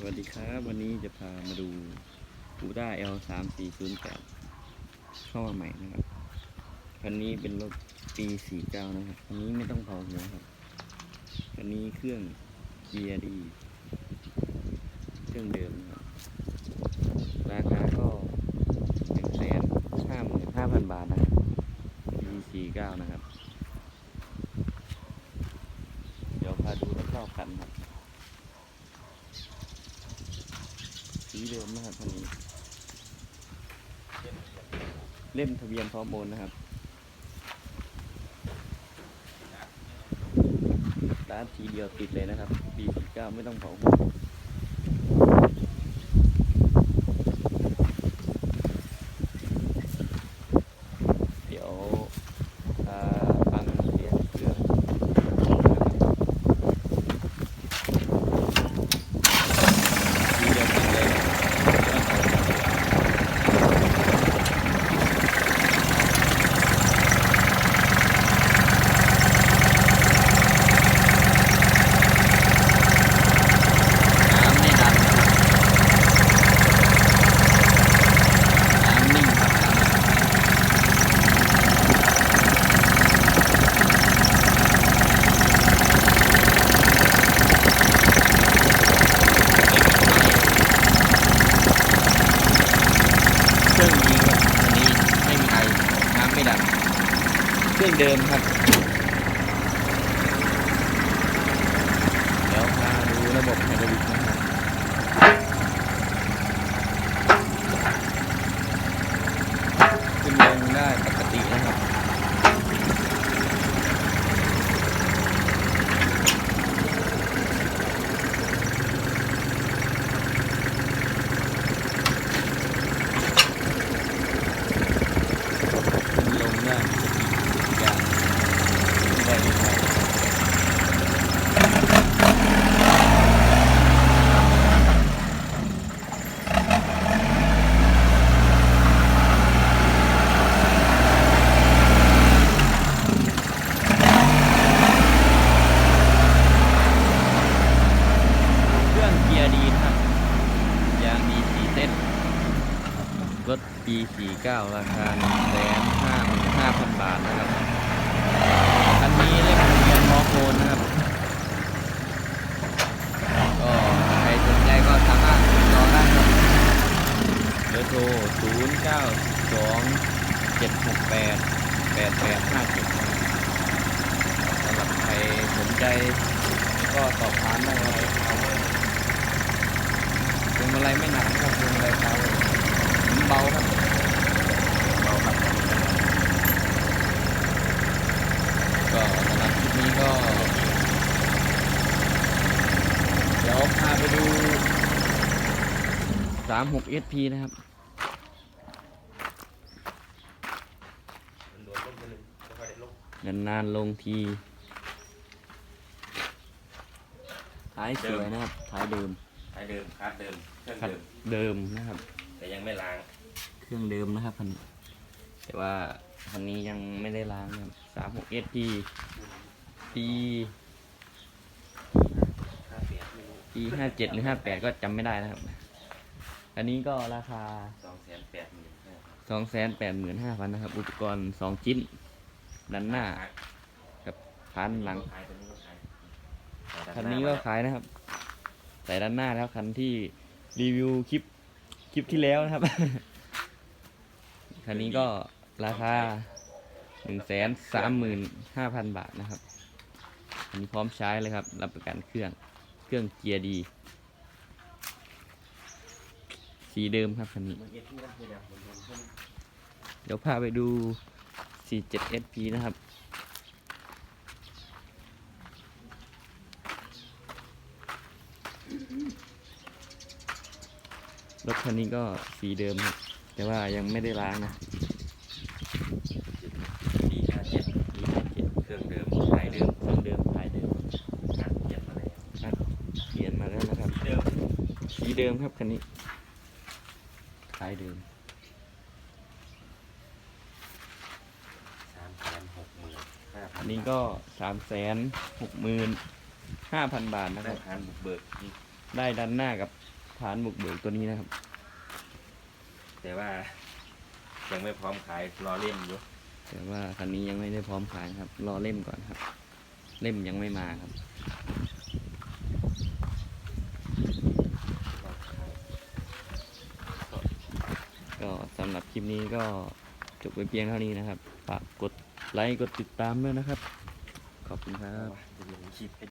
สวัสดีครับ วันนี้จะพามาดู u d a L 3 4 0 8เข้ามาใหม่นะครับคันนี้เป็นรถปี49นะครับคันนี้ไม่ต้องเผาหัวครับคันนี้เครื่องเกียร์ดีเครื่องเดิมนะครับราคาก็หนึ่งแสนห้าหมื่นห้าพันบาทนะครับปี49นะครับ เดี๋ยวพาดูรถรอบคันครับ สีเดิมนะครับท่านนี้ เล่มทะเบียนพร้อมโอนนะครับร้านทีเดียวติดเลยนะครับปี49ไม่ต้องเผาหัวเดี๋ยวพาฟังเสียงเครื่องนะครับทีเดียวติดเลย น้ำไม่ดันนะครับน้ำนิ่งครับเครื่องดีครับอันนี้ไม่มีไอน้ำไม่ดัน เครื่องเดิมครับ เดี๋ยวพาดูระบบไฮดรอลิกนะครับขึ้นลงได้ปกตินะครับ ขึ้นลงได้ปกติทุกอย่างขึ้นได้ไม่ไกล เครื่องเกียร์ดีนะครับ ยางมีสีเส้น รถปี49 ราคา1 5 5 0 0 0 บาทนะครับ คันนี้เลขทะเบียนมอโคนนะครับ ก็ใครสนใจก็สามารถติดต่อได้ครับเบอร์โทร 0 9 2 7 6 8 8 8 5 7สำหรับใครสนใจก็สอบถามได้อะไรเอาเลยพวงมาลัยไม่หนักนะครับพวงมาลัยเบาเบาครับเบาครับ ก็สำหรับคลิปนี้ก็ เดี๋ยวพาไปดู 36 SP นะครับโดนลบไปเลยไม่ค่อยได้ลบนานๆลงทีท้ายสวยนะครับท้ายเดิมใช้เดิมคาดเดิมเครื่องคัดเดิมเดิมนะครับ แต่ยังไม่ล้าง เครื่องเดิมนะครับคันนี้แต่ว่าคันนี้ยังไม่ได้ล้างนะครับสามหกเอสปีปีค่าเสียไม่รู้ปีห้าเจ็ดหรือห้าแปดก็จำไม่ได้นะครับ อันนี้ก็ราคาสองแสนแปดหมื่นห้าพันสองแสนแปดหมื่นห้าพันนะครับ อุปกรณ์สองชิ้นด้านหน้ากับพันหลังขายตัวนี้ก็ขายคันนี้ก็ขายนะครับ ใส่ด้านหน้าแล้วคันที่รีวิวคลิปคลิปที่แล้วนะครับ คันนี้ก็ราคาหนึ่งแสนสามหมื่นห้าพันบาทนะครับ อันนี้พร้อมใช้เลยครับ รับประกันเครื่อง เครื่องเกียร์ดี สีเดิมครับคันนี้มันเอ็ดที่นั่นคือเดียวมันโดนขึ้นเดี๋ยวพาไปดู 47 SP นะครับ รถคันนี้ก็สีเดิมครับ แต่ว่ายังไม่ได้ล้างนะปีห้าเจ็ดมีแค่เจ็ดเครื่องเดิมขายเดิมเครื่องเดิมท้ายเดิมงานเปลี่ยนมาเลยครับเปลี่ยนมาแล้วนะครับเดิมสีเดิมครับคันนี้ ท้ายเดิมสามแสนหกหมื่นห้าพัอันนนี้ก็สามแสนหกหมื่นห้าพันบาทนะคได้รับทานบุกเบิกนี่ได้ดันหน้ากับฐานบุกเบิกตัวนี้นะครับ แต่ว่า ยังไม่พร้อมขายรอเล่มอยู่แต่ว่าคันนี้ยังไม่ได้พร้อมขายครับ รอเล่มก่อนครับ เล่มยังไม่มาครับ รอขาย ก็สำหรับคลิปนี้ก็จบไปเพียงเท่านี้นะครับ ฝากกดไลค์ กดติดตามด้วยนะครับ ขอบคุณครับ